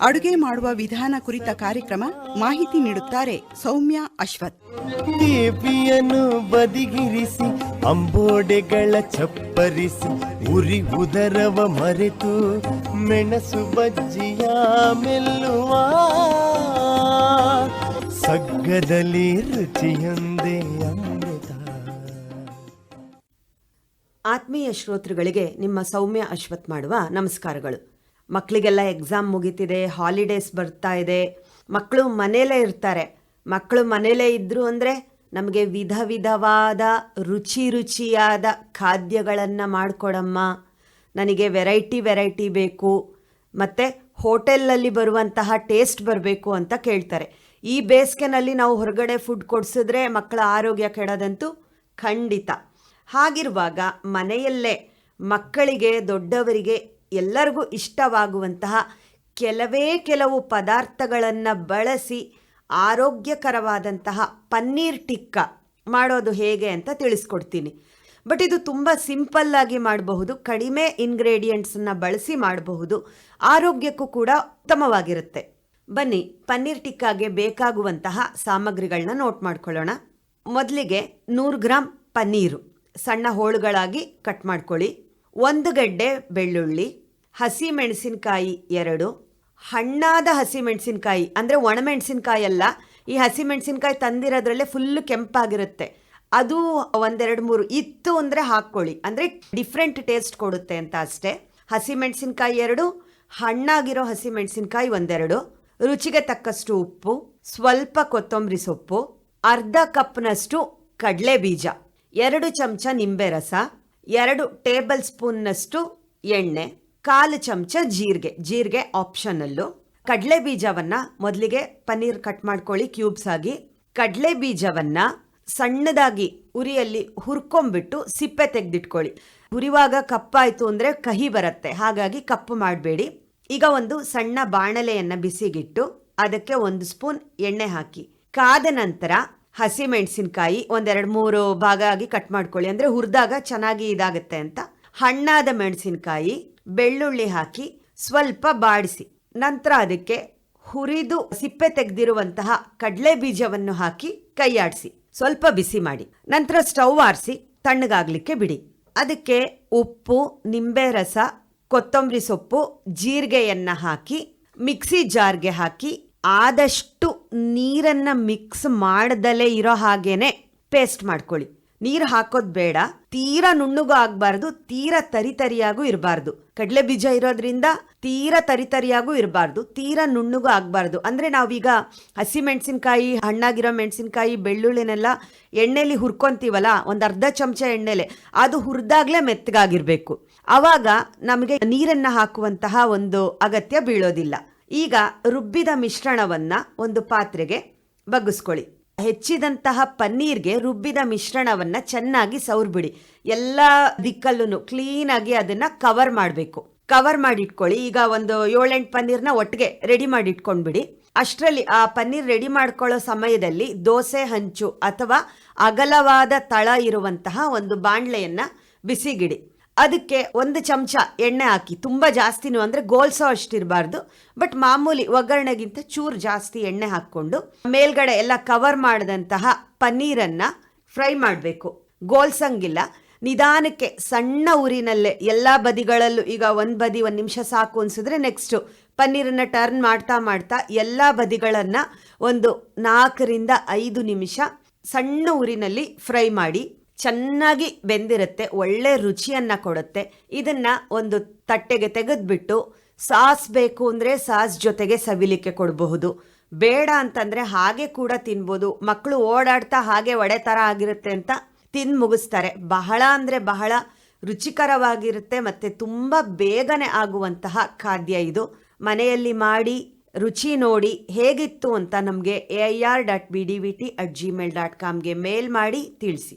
ಅಡುಗೆ ಮಾಡುವ ವಿಧಾನ ಕುರಿತ ಕಾರ್ಯಕ್ರಮ ಮಾಹಿತಿ ನೀಡುತ್ತಾರೆ ಸೌಮ್ಯ ಅಶ್ವಥ್. ದೇವಿಯನ್ನು ಬದಿಗಿರಿಸಿ ಅಂಬೋಡೆಗಳ ಚಪ್ಪರಿಸಿ ಉರಿ ಉದರವ ಮರೆತು ಮೆಣಸು ಬಜ್ಜಿಯ ಮೆಲ್ಲುವ ಸಗ್ಗದಲ್ಲಿ ರುಚಿಯೊಂದೇ ಅಮೃತ. ಆತ್ಮೀಯ ಶ್ರೋತೃಗಳಿಗೆ ನಿಮ್ಮ ಸೌಮ್ಯ ಅಶ್ವಥ್ ಮಾಡುವ ನಮಸ್ಕಾರಗಳು. ಮಕ್ಕಳಿಗೆಲ್ಲ ಎಕ್ಸಾಮ್ ಮುಗೀತಿದೆ ಹಾಲಿಡೇಸ್ ಬರ್ತಾ ಇದೆ. ಮಕ್ಕಳು ಮನೇಲೇ ಇರ್ತಾರೆ. ಮಕ್ಕಳು ಮನೇಲೇ ಇದ್ದರು ಅಂದರೆ ನಮಗೆ ವಿಧ ವಿಧವಾದ, ರುಚಿ ರುಚಿಯಾದ ಖಾದ್ಯಗಳನ್ನು ಮಾಡಿಕೊಡಮ್ಮ. ನನಗೆ ವೆರೈಟಿ ವೆರೈಟಿ ಬೇಕು. ಮತ್ತು ಹೋಟೆಲಲ್ಲಿ ಬರುವಂತಹ ಟೇಸ್ಟ್ ಬರಬೇಕು ಅಂತ ಕೇಳ್ತಾರೆ. ಈ ಬೇಸಿಗೆನಲ್ಲಿ ನಾವು ಹೊರಗಡೆ ಫುಡ್ ಕೊಡಿಸಿದ್ರೆ ಮಕ್ಕಳ ಆರೋಗ್ಯ ಕೆಡದಂತೂ ಖಂಡಿತ. ಹಾಗಿರುವಾಗ ಮನೆಯಲ್ಲೇ ಮಕ್ಕಳಿಗೆ, ದೊಡ್ಡವರಿಗೆ ಎಲ್ಲರಿಗೂ ಇಷ್ಟವಾಗುವಂತಹ ಕೆಲವೇ ಕೆಲವು ಪದಾರ್ಥಗಳನ್ನು ಬಳಸಿ ಆರೋಗ್ಯಕರವಾದಂತಹ ಪನ್ನೀರ್ ಟಿಕ್ಕ ಮಾಡೋದು ಹೇಗೆ ಅಂತ ತಿಳಿಸ್ಕೊಡ್ತೀನಿ. ಬಟ್ ಇದು ತುಂಬ ಸಿಂಪಲ್ಲಾಗಿ ಮಾಡಬಹುದು, ಕಡಿಮೆ ಇಂಗ್ರೀಡಿಯೆಂಟ್ಸನ್ನು ಬಳಸಿ ಮಾಡಬಹುದು, ಆರೋಗ್ಯಕ್ಕೂ ಕೂಡ ಉತ್ತಮವಾಗಿರುತ್ತೆ. ಬನ್ನಿ, ಪನ್ನೀರ್ ಟಿಕ್ಕಾಗೆ ಬೇಕಾಗುವಂತಹ ಸಾಮಗ್ರಿಗಳನ್ನ ನೋಟ್ ಮಾಡ್ಕೊಳ್ಳೋಣ. ಮೊದಲಿಗೆ ನೂರು ಗ್ರಾಮ್ ಪನ್ನೀರು, ಸಣ್ಣ ಹೋಳುಗಳಾಗಿ ಕಟ್ ಮಾಡ್ಕೊಳ್ಳಿ. ಒಂದು ಗಡ್ಡೆ ಬೆಳ್ಳುಳ್ಳಿ ಹಸಿ ಮೆಣಸಿನಕಾಯಿ ಎರಡು. ಹಣ್ಣಾದ ಹಸಿ ಮೆಣಸಿನಕಾಯಿ ಅಂದರೆ ಒಣಮೆಣಸಿನಕಾಯಿ ಅಲ್ಲ, ಈ ಹಸಿ ಮೆಣಸಿನಕಾಯಿ ತಂದಿರೋದ್ರಲ್ಲೇ ಫುಲ್ಲು ಕೆಂಪಾಗಿರುತ್ತೆ. ಅದು ಒಂದೆರಡು ಮೂರು ಇತ್ತು ಅಂದರೆ ಹಾಕ್ಕೊಳ್ಳಿ. ಅಂದರೆ ಡಿಫ್ರೆಂಟ್ ಟೇಸ್ಟ್ ಕೊಡುತ್ತೆ ಅಂತ ಅಷ್ಟೇ. ಹಸಿ ಮೆಣಸಿನಕಾಯಿ ಎರಡು, ಹಣ್ಣಾಗಿರೋ ಹಸಿ ಮೆಣಸಿನಕಾಯಿ ಒಂದೆರಡು. ರುಚಿಗೆ ತಕ್ಕಷ್ಟು ಉಪ್ಪು, ಸ್ವಲ್ಪ ಕೊತ್ತಂಬರಿ ಸೊಪ್ಪು, ಅರ್ಧ ಕಪ್ನಷ್ಟು ಕಡಲೆ ಬೀಜ ಎರಡು ಚಮಚ ನಿಂಬೆ ರಸ, ಎರಡು ಟೇಬಲ್ ಸ್ಪೂನ್ನಷ್ಟು ಎಣ್ಣೆ ಕಾಲು ಚಮಚ ಜೀರಿಗೆ ಜೀರಿಗೆ ಆಪ್ಷನಲ್ಲು ಕಡಲೆ ಬೀಜವನ್ನ ಮೊದಲಿಗೆ ಪನ್ನೀರ್ ಕಟ್ ಮಾಡ್ಕೊಳ್ಳಿ ಕ್ಯೂಬ್ಸ್ ಆಗಿ. ಕಡಲೆ ಬೀಜವನ್ನ ಸಣ್ಣದಾಗಿ ಉರಿಯಲ್ಲಿ ಹುರ್ಕೊಂಬಿಟ್ಟು ಸಿಪ್ಪೆ ತೆಗೆದಿಟ್ಕೊಳ್ಳಿ. ಹುರಿವಾಗ ಕಪ್ಪಾಯಿತು ಅಂದರೆ ಕಹಿ ಬರುತ್ತೆ, ಹಾಗಾಗಿ ಕಪ್ಪು ಮಾಡಬೇಡಿ. ಈಗ ಒಂದು ಸಣ್ಣ ಬಾಣಲೆಯನ್ನು ಬಿಸಿಗಿಟ್ಟು ಅದಕ್ಕೆ ಒಂದು ಸ್ಪೂನ್ ಎಣ್ಣೆ ಹಾಕಿ. ಕಾದ ನಂತರ ಹಸಿ ಮೆಣಸಿನಕಾಯಿ ಒಂದೆರಡು ಮೂರು ಭಾಗ ಆಗಿ ಕಟ್ ಮಾಡ್ಕೊಳ್ಳಿ. ಅಂದರೆ ಹುರಿದಾಗ ಚೆನ್ನಾಗಿ ಇದಾಗುತ್ತೆ ಅಂತ. ಹಣ್ಣಾದ ಮೆಣಸಿನಕಾಯಿ ಬೆಳ್ಳುಳ್ಳಿ ಹಾಕಿ ಸ್ವಲ್ಪ ಬಾಡಿಸಿ. ನಂತರ ಅದಕ್ಕೆ ಹುರಿದು ಸಿಪ್ಪೆ ತೆಗೆದಿರುವಂತಹ ಕಡಲೆ ಬೀಜವನ್ನು ಹಾಕಿ ಕೈಯಾಡಿಸಿ. ಸ್ವಲ್ಪ ಬಿಸಿ ಮಾಡಿ. ನಂತರ ಸ್ಟವ್ ಆರಿಸಿ ತಣ್ಣಗಾಗ್ಲಿಕ್ಕೆ ಬಿಡಿ. ಅದಕ್ಕೆ ಉಪ್ಪು, ನಿಂಬೆ ರಸ, ಕೊತ್ತಂಬರಿ ಸೊಪ್ಪು, ಜೀರಿಗೆಯನ್ನ ಹಾಕಿ, ಮಿಕ್ಸಿ ಜಾರ್ಗೆ ಹಾಕಿ ಆದಷ್ಟು ನೀರನ್ನ ಮಿಕ್ಸ್ ಮಾಡದಲೇ ಇರೋ ಹಾಗೇನೆ ಪೇಸ್ಟ್ ಮಾಡ್ಕೊಳ್ಳಿ. ನೀರು ಹಾಕೋದು ಬೇಡ. ತೀರಾ ನುಣ್ಣಗೂ ಆಗಬಾರ್ದು, ತೀರಾ ತರಿತರಿಯಾಗೂ ಇರಬಾರ್ದು. ಕಡಲೆ ಬೀಜ ಇರೋದ್ರಿಂದ ತೀರಾ ತರಿತರಿಯಾಗೂ ಇರಬಾರ್ದು, ತೀರಾ ನುಣ್ಣಗೂ ಆಗಬಾರ್ದು. ಅಂದರೆ ನಾವೀಗ ಹಸಿ ಮೆಣಸಿನ್ಕಾಯಿ, ಹಣ್ಣಾಗಿರೋ ಮೆಣಸಿನ್ಕಾಯಿ, ಬೆಳ್ಳುಳ್ಳಿನೆಲ್ಲ ಎಣ್ಣೆಲಿ ಹುರ್ಕೊಂತೀವಲ್ಲ, ಒಂದು ಅರ್ಧ ಚಮಚ ಎಣ್ಣೆಲೆ, ಅದು ಹುರಿದಾಗಲೇ ಮೆತ್ತಗಾಗಿರಬೇಕು ಆವಾಗ ನಮಗೆ ನೀರನ್ನು ಹಾಕುವಂತಹ ಒಂದು ಅಗತ್ಯ ಬೀಳೋದಿಲ್ಲ. ಈಗ ರುಬ್ಬಿದ ಮಿಶ್ರಣವನ್ನ ಒಂದು ಪಾತ್ರೆಗೆ ಬಗ್ಗಿಸ್ಕೊಳ್ಳಿ. ಹೆಚ್ಚಿದಂತಹ ಪನ್ನೀರ್ಗೆ ರುಬ್ಬಿದ ಮಿಶ್ರಣವನ್ನ ಚೆನ್ನಾಗಿ ಸೌರ್ಬಿಡಿ ಎಲ್ಲ ದಿಕ್ಕಲ್ಲೂ ಕ್ಲೀನಾಗಿ ಅದನ್ನ ಕವರ್ ಮಾಡಬೇಕು. ಕವರ್ ಮಾಡಿಟ್ಕೊಳ್ಳಿ. ಈಗ ಒಂದು ಏಳೆಂಟು ಪನ್ನೀರ್ನ ಒಟ್ಟಿಗೆ ರೆಡಿ ಮಾಡಿ ಇಟ್ಕೊಂಡ್ಬಿಡಿ ಅಷ್ಟರಲ್ಲಿ ಆ ಪನ್ನೀರ್ ರೆಡಿ ಮಾಡ್ಕೊಳ್ಳೋ ಸಮಯದಲ್ಲಿ ದೋಸೆ, ಹಂಚು ಅಥವಾ ಅಗಲವಾದ ತಳ ಇರುವಂತಹ ಒಂದು ಬಾಣ್ಲೆಯನ್ನ ಬಿಸಿಗಿಡಿ. ಅದಕ್ಕೆ ಒಂದು ಚಮಚ ಎಣ್ಣೆ ಹಾಕಿ. ತುಂಬ ಜಾಸ್ತಿನೂ ಅಂದರೆ ಗೋಲ್ಸೋ ಅಷ್ಟಿರಬಾರ್ದು ಬಟ್ ಮಾಮೂಲಿ ಒಗ್ಗರಣೆಗಿಂತ ಚೂರು ಜಾಸ್ತಿ ಎಣ್ಣೆ ಹಾಕ್ಕೊಂಡು ಮೇಲ್ಗಡೆ ಎಲ್ಲ ಕವರ್ ಮಾಡಿದಂತಹ ಪನ್ನೀರನ್ನು ಫ್ರೈ ಮಾಡಬೇಕು. ಗೋಲ್ಸಂಗಿಲ್ಲ. ನಿಧಾನಕ್ಕೆ ಸಣ್ಣ ಊರಿನಲ್ಲೇ ಎಲ್ಲ ಬದಿಗಳಲ್ಲೂ ಈಗ ಒಂದು ಬದಿ ಒಂದು ನಿಮಿಷ ಸಾಕು ಅನ್ಸಿದ್ರೆ ನೆಕ್ಸ್ಟು ಪನ್ನೀರನ್ನು ಟರ್ನ್ ಮಾಡ್ತಾ ಮಾಡ್ತಾ ಎಲ್ಲ ಬದಿಗಳನ್ನು ಒಂದು ನಾಲ್ಕರಿಂದ ಐದು ನಿಮಿಷ ಸಣ್ಣ ಊರಿನಲ್ಲಿ ಫ್ರೈ ಮಾಡಿ ಚೆನ್ನಾಗಿ ಬೆಂದಿರುತ್ತೆ, ಒಳ್ಳೆ ರುಚಿಯನ್ನು ಕೊಡುತ್ತೆ. ಇದನ್ನು ಒಂದು ತಟ್ಟೆಗೆ ತೆಗೆದುಬಿಟ್ಟು ಸಾಸ್ ಬೇಕು ಅಂದರೆ ಸಾಸ್ ಜೊತೆಗೆ ಸವಿಲಿಕ್ಕೆ ಕೊಡಬಹುದು. ಬೇಡ ಅಂತಂದರೆ ಹಾಗೆ ಕೂಡ ತಿನ್ಬೋದು. ಮಕ್ಕಳು ಓಡಾಡ್ತಾ ಹಾಗೆ ಒಡೆ ಥರ ಆಗಿರುತ್ತೆ ಅಂತ ತಿಂದು ಮುಗಿಸ್ತಾರೆ. ಬಹಳ ಅಂದರೆ ಬಹಳ ರುಚಿಕರವಾಗಿರುತ್ತೆ ಮತ್ತು ತುಂಬ ಬೇಗನೆ ಆಗುವಂತಹ ಖಾದ್ಯ ಇದು. ಮನೆಯಲ್ಲಿ ಮಾಡಿ, ರುಚಿ ನೋಡಿ ಹೇಗಿತ್ತು ಅಂತ ನಮಗೆ A I R dot B D V T at Gmail dot ಕಾಮ್ಗೆ ಮೇಲ್ ಮಾಡಿ ತಿಳಿಸಿ.